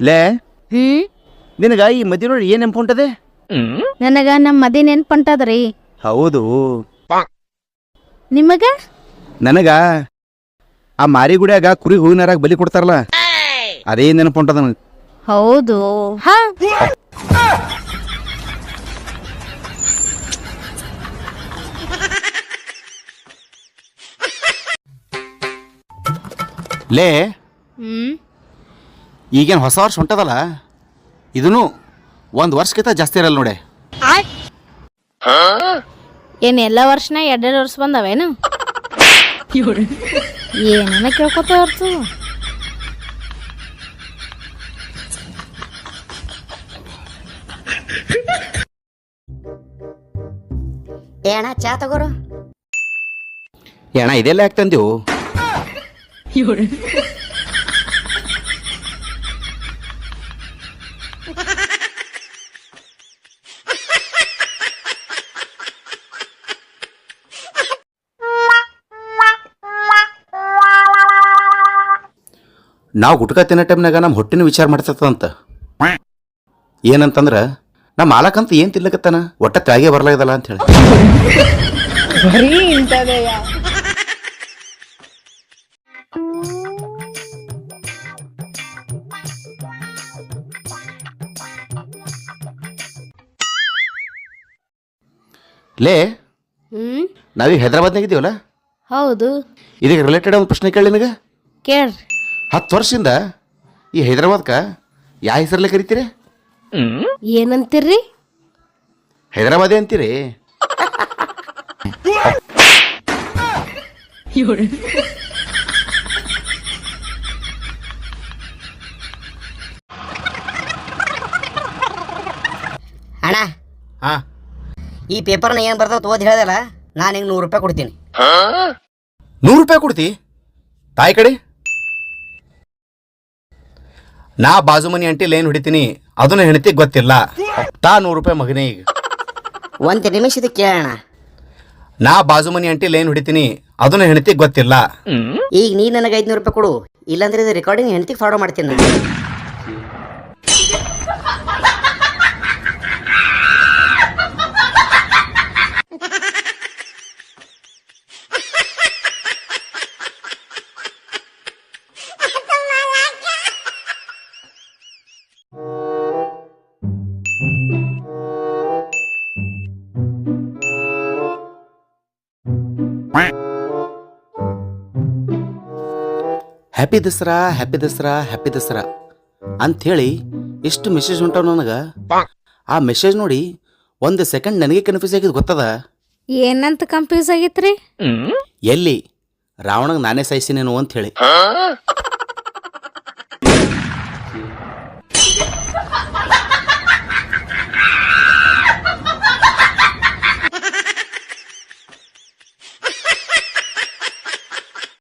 ಲೇ. ಹ್ಮ್? ನಿನಗ ಈ ಮದಿ ನೋಡಿ ಏನ್ ನೆನ್ಪು ಹೊಂಟದೆ ನನಗ ನಮ್ಮ ಮದಿ ನೆನ್ಪಂಟದ್ರಿ. ಹೌದು. ನಿಮಗ? ನನಗ ಆ ಮಾರಿಗುಡಿಯಾಗ ಕುರಿ ಹೂವಿನರಾಗ ಬಲಿ ಕೊಡ್ತಾರಲ್ಲ ಅದೇ ನೆನಪು ಹೊಂಟದ ನನಗೆ. ಹೌದು. ಹಾ. ಲೇ. ಹ್ಮ್? ಈಗೇನು ಹೊಸ ವರ್ಷ ಹೊಂಟದಲ್ಲ? ಇದನ್ನು ಒಂದು ವರ್ಷಕ್ಕಿಂತ ಜಾಸ್ತಿ ಇರಲ್ಲ ನೋಡಿ. ಏನು ಎಲ್ಲ ವರ್ಷನ ಎರಡೆರಡು ವರ್ಷ ಬಂದವೇನು? ಏನೇನ ಕೇಳ್ಕೊತ ಹೊರ್ತು? ಏಣ ಚಾ ತಗೋರು? ಏಣ ಇದೆಲ್ಲ ಯಾಕೆ ತಂದೆವು ನಾವು ಗುಟ್ಕ ತಿನ್ನೋ ಟೈಮ್ನಾಗ ನಮ್ಮ ಹೊಟ್ಟಿನ ವಿಚಾರ ಮಾಡ್ತದಂತ ಏನಂತಂದ್ರೆ ನಮ್ಮ ಮಾಲಕಂತ ಏನು ತಿನ್ಲಕತ್ತಾನ? ಒಟ್ಟ ತಾಗೆ ಬರ್ಲಾಗದಲ್ಲ ಅಂತ ಹೇಳಿ. ಲೇ ನಾವೀಗ ಹೈದ್ರಾಬಾದ್ನಾಗ ಇದೀವಲ್ಲ? ಹೌದು. ಇದಕ್ಕೆ ರಿಲೇಟೆಡ್ ಒಂದು ಪ್ರಶ್ನೆ ಕೇಳಿ ನಿನಗೆ. ಕೇಳ್ರಿ. ಹತ್ತು ವರ್ಷದಿಂದ ಈ ಹೈದರಾಬಾದ್ಕ ಯಾವ ಹೆಸರಲ್ಲೇ ಕರಿತೀರಿ? ಏನಂತೀರ್ರಿ? ಹೈದರಾಬಾದೇ ಅಂತೀರಿ? ಅಣ್ಣ ಹಾ. ಈ ಪೇಪರ್ನ ಏನು ಬರ್ತದೆ ಓದಿ ಹೇಳ್ದಲ್ಲ? ನಾನು ಹಿಂಗೆ ನೂರು ರೂಪಾಯಿ ಕೊಡ್ತೀನಿ. ನೂರು ರೂಪಾಯಿ ಕೊಡ್ತಿ? ತಾಯಿ ಕಡೆ? ನಾ ಬಾಜು ಮನಿ ಅಂಟಿ ಲೈನ್ ಹೊಡಿತೀನಿ. ಅದನ್ನ ಹೆಣತಿ ಗೊತ್ತಿಲ್ಲ. ತಾ ನೂರು ರೂಪಾಯಿ ಮಗನೇ ಈಗ. ಒಂದು ನಿಮಿಷದ ಕೇಳೋಣ. ನಾ ಬಾಜು ಮನಿ ಅಂಟಿ ಲೈನ್ ಹೊಡಿತೀನಿ. ಅದನ್ನ ಹೆಣತಿ ಗೊತ್ತಿಲ್ಲ. ಈಗ ನೀ ನನಗೆ ಐದುನೂರು ರೂಪಾಯಿ ಕೊಡು. ಇಲ್ಲಾಂದ್ರೆ ಇದು ರೆಕಾರ್ಡಿಂಗ್ ಹೆಂಡತಿಗೆ ಫಾಲೋ ಮಾಡ್ತೀನಿ ನಾನು. Happy Dasara happy Dasara happy Dasara ಅಂಥೇಳಿ ಎಷ್ಟು ಮೆಸೇಜ್ ಹೊಂಟಾವ ನನಗೆ. ಆ ಮೆಸೇಜ್ ನೋಡಿ ಒಂದು ಸೆಕೆಂಡ್ ನನಗೆ ಕನ್ಫ್ಯೂಸ್ ಆಗಿದ್ ಗೊತ್ತದ? ಏನಂತ ಕನ್ಫ್ಯೂಸ್ ಆಗಿತ್ರಿ? ಎಲ್ಲಿ? ರಾವಣಗೆ ನಾನೇ ಸಾಯಿಸಿನೇನು ಅಂತ ಹೇಳಿ